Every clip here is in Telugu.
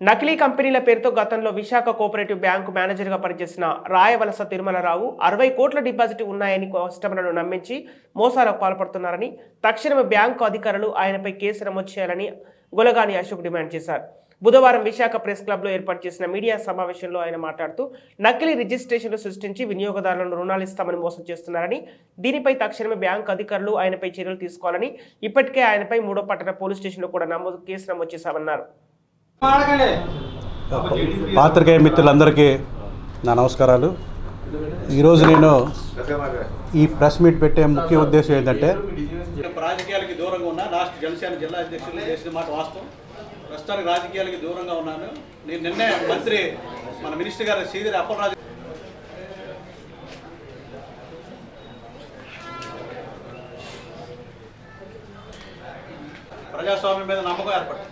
నకిలీ కంపెనీల పేరుతో గతంలో విశాఖ కోఆపరేటివ్ బ్యాంకు మేనేజర్గా పనిచేసిన రాయవలస తిరుమలరావు అరవై కోట్ల డిపాజిట్ ఉన్నాయని కస్టమర్లను నమ్మించి మోసాలకు పాల్పడుతున్నారని తక్షణమే బ్యాంకు అధికారులు ఆయనపై కేసు నమోదు చేయాలని గులగాని అశోక్ డిమాండ్ చేశారు. బుధవారం విశాఖ ప్రెస్ క్లబ్లో ఏర్పాటు చేసిన మీడియా సమావేశంలో ఆయన మాట్లాడుతూ నకిలీ రిజిస్ట్రేషన్లు సృష్టించి వినియోగదారులను రుణాలు ఇస్తామని మోసం చేస్తున్నారని దీనిపై తక్షణమే బ్యాంకు అధికారులు ఆయనపై చర్యలు తీసుకోవాలని ఇప్పటికే ఆయనపై మూడో పట్టణ పోలీస్ స్టేషన్లో కూడా నమోదు కేసు నమోదు చేశామన్నారు. పాత్రికేయ మిత్రులందరికీ నా నమస్కారాలు. ఈరోజు నేను ఈ ప్రెస్ మీట్ పెట్టే ముఖ్య ఉద్దేశం ఏంటంటే రాజకీయాలకి దూరంగా ఉన్నా లాస్ట్ జనసేన జిల్లా అధ్యక్షులు చేసిన మాట వాస్తవం. ప్రస్తుతానికి రాజకీయాలకి దూరంగా ఉన్నాను. నేను నిన్నే మంత్రి మన మినిస్టర్ గారు సీదిరి అప్పలరాజు ప్రజాస్వామ్యం మీద నమ్మకం ఏర్పడింది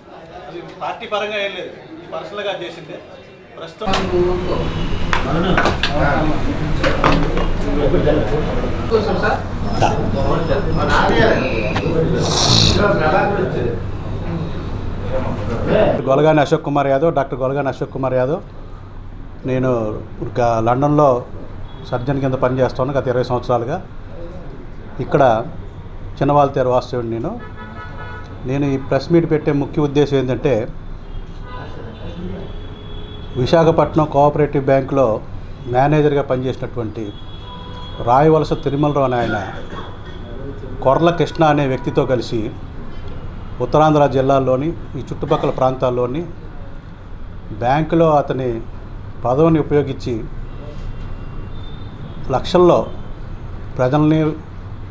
పార్టీ పరంగా ఏం లేదు. పర్సనల్గా చేసిందే. ప్రస్తుతం గొలగాని అశోక్ కుమార్ యాదవ్ డాక్టర్ గొలగాని అశోక్ కుమార్ యాదవ్. నేను లండన్లో సర్జన్ కింద పనిచేస్తాను గత ఇరవై సంవత్సరాలుగా. ఇక్కడ చిన్నవాళ్ళతేరు వాస్తవుడు నేను. నేను ఈ ప్రెస్ మీట్ పెట్టే ముఖ్య ఉద్దేశం ఏంటంటే విశాఖపట్నం కోఆపరేటివ్ బ్యాంకులో మేనేజర్గా పనిచేసినటువంటి రాయవలస తిరుమలరావు అనే ఆయన కొర్ల కృష్ణ అనే వ్యక్తితో కలిసి ఉత్తరాంధ్ర జిల్లాల్లోని ఈ చుట్టుపక్కల ప్రాంతాల్లోని బ్యాంకులో అతని పదవిని ఉపయోగించి లక్షల్లో ప్రజల్ని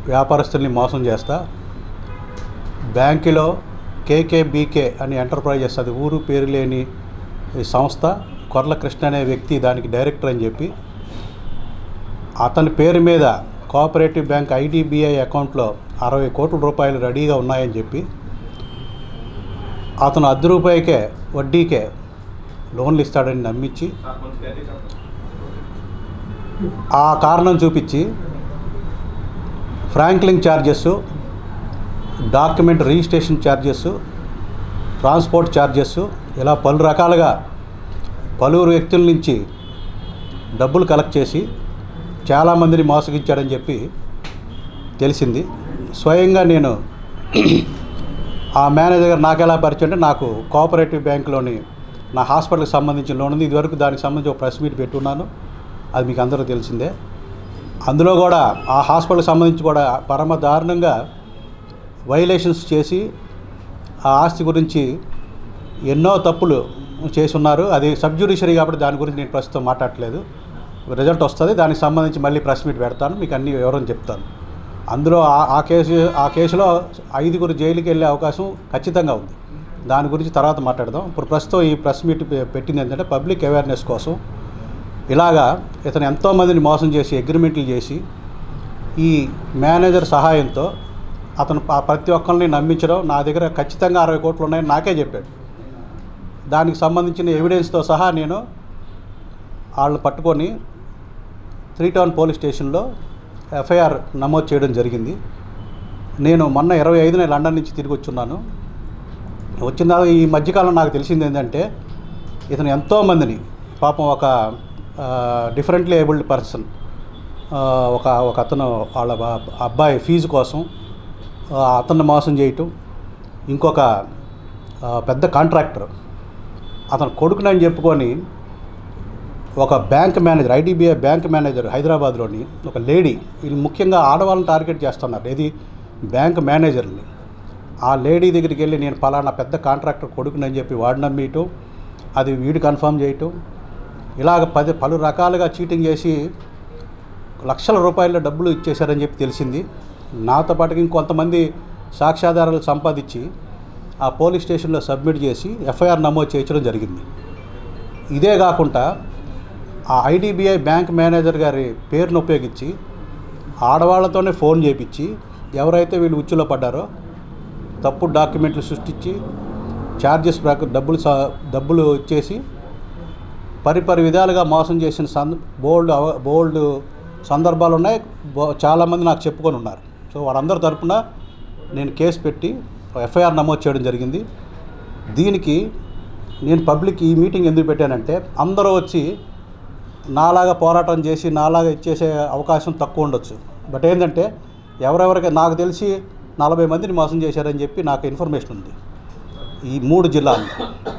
వ్యాపారస్తుల్ని మోసం చేస్తా బ్యాంకులో కేకేబీకే అని ఎంటర్ప్రైజెస్ అది ఊరు పేరు లేని సంస్థ కొర్ల కృష్ణ అనే వ్యక్తి దానికి డైరెక్టర్ అని చెప్పి అతని పేరు మీద కోఆపరేటివ్ బ్యాంక్ ఐడిబిఐ అకౌంట్లో అరవై కోట్ల రూపాయలు రెడీగా ఉన్నాయని చెప్పి అతను అర్ధ రూపాయికే వడ్డీకే లోన్లు ఇస్తాడని నమ్మించి ఆ కారణం చూపించి franking charges document registration charges transport charges ఇలా పలు రకాలుగా పలువురు వ్యక్తుల నుంచి డబ్బులు కలెక్ట్ చేసి చాలామందిని మోసగించాడని చెప్పి తెలిసింది. స్వయంగా నేను ఆ మేనేజర్ నాకు ఎలా పరిచయం అంటే నాకు కోఆపరేటివ్ బ్యాంకులోని నా హాస్పిటల్కి సంబంధించిన లోన్ ఉంది. ఇదివరకు దానికి సంబంధించి ఒక ప్రెస్ మీట్ పెట్టున్నాను. అది మీకు అందరూ తెలిసిందే. అందులో కూడా ఆ హాస్పిటల్కి సంబంధించి కూడా పరమ దారుణంగా వైలేషన్స్ చేసి ఆ ఆస్తి గురించి ఎన్నో తప్పులు చేసి ఉన్నారు అది సబ్జ్యుడిషరీ కాబట్టి దాని గురించి నేను ప్రస్తుతం మాట్లాడలేదు రిజల్ట్ వస్తుంది. దానికి సంబంధించి మళ్ళీ ప్రెస్ మీట్ పెడతాను. మీకు అన్ని వివరం చెప్తాను. అందులో ఆ- ఆ కేసు ఆ కేసులో ఐదుగురు జైలుకి వెళ్ళే అవకాశం ఖచ్చితంగా ఉంది. దాని గురించి తర్వాత మాట్లాడదాం. ఇప్పుడు ప్రస్తుతం ఈ ప్రెస్ మీట్ పెట్టింది ఏంటంటే పబ్లిక్ అవేర్నెస్ కోసం ఇలాగా ఇతను ఎంతోమందిని మోసం చేసి అగ్రిమెంట్లు చేసి ఈ మేనేజర్ సహాయంతో అతను ప్రతి ఒక్కరిని నమ్మించడం నా దగ్గర ఖచ్చితంగా అరవై కోట్లు ఉన్నాయని నాకే చెప్పాడు. దానికి సంబంధించిన ఎవిడెన్స్తో సహా నేను వాళ్ళని పట్టుకొని త్రీ టౌన్ పోలీస్ స్టేషన్లో ఎఫ్ఐఆర్ నమోదు చేయడం జరిగింది. నేను మొన్న ఇరవై ఐదున లండన్ నుంచి తిరిగి వచ్చున్నాను. వచ్చిన తర్వాత ఈ మధ్యకాలం నాకు తెలిసింది ఏంటంటే ఇతను ఎంతోమందిని పాపం ఒక డిఫరెంట్లీ ఏబుల్డ్ పర్సన్ ఒక ఒక అతను వాళ్ళ అబ్బాయి ఫీజు కోసం అతన్ని మోసం చేయటం. ఇంకొక పెద్ద కాంట్రాక్టర్. అతను కొడుకునని చెప్పుకొని ఒక bank manager IDBI bank manager హైదరాబాద్లోని ఒక లేడీ వీళ్ళు ముఖ్యంగా ఆడవాళ్ళని టార్గెట్ చేస్తున్నారు. ఏది? బ్యాంక్ మేనేజర్ని. ఆ లేడీ దగ్గరికి వెళ్ళి నేను పలానా పెద్ద కాంట్రాక్టర్ కొడుకునని చెప్పి వాడు నమ్మేయటం అది వీడు కన్ఫర్మ్ చేయటం. ఇలాగ పది పలు రకాలుగా చీటింగ్ చేసి లక్షల రూపాయల డబ్బులు ఇచ్చేశారని చెప్పి తెలిసింది. నాతో పాటుగా ఇంకొంతమంది సాక్ష్యాధారాలు సంపాదించి ఆ పోలీస్ స్టేషన్లో సబ్మిట్ చేసి ఎఫ్ఐఆర్ నమోదు చేయించడం జరిగింది. ఇదే కాకుండా ఆ ఐడిబిఐ బ్యాంక్ మేనేజర్ గారి పేరును ఉపయోగించి ఆడవాళ్ళతోనే ఫోన్ చేపించి ఎవరైతే వీళ్ళు ఉచ్చులో పడ్డారో తప్పుడు డాక్యుమెంట్లు సృష్టించి ఛార్జెస్ ప్రకారం డబ్బులు స- డబ్బులు ఇచ్చేసి పరిపరి విధాలుగా మోసం చేసిన సంద బోల్డ్ అవ- బోల్డ్ సందర్భాలు ఉన్నాయి బో- చాలామంది నాకు చెప్పుకొని ఉన్నారు. సో వాళ్ళందరి తరపున నేను కేసు పెట్టి ఎఫ్ఐఆర్ నమోదు చేయడం జరిగింది. దీనికి నేను పబ్లిక్ ఈ మీటింగ్ ఎందుకు పెట్టానంటే అందరూ వచ్చి నాలాగా పోరాటం చేసి నాలాగా ఇచ్చేసే అవకాశం తక్కువ ఉండొచ్చు. బట్ ఏంటంటే ఎవరెవరికి నాకు తెలిసి నలభై మందిని మోసం చేశారని చెప్పి నాకు ఇన్ఫర్మేషన్ ఉంది ఈ మూడు జిల్లాలు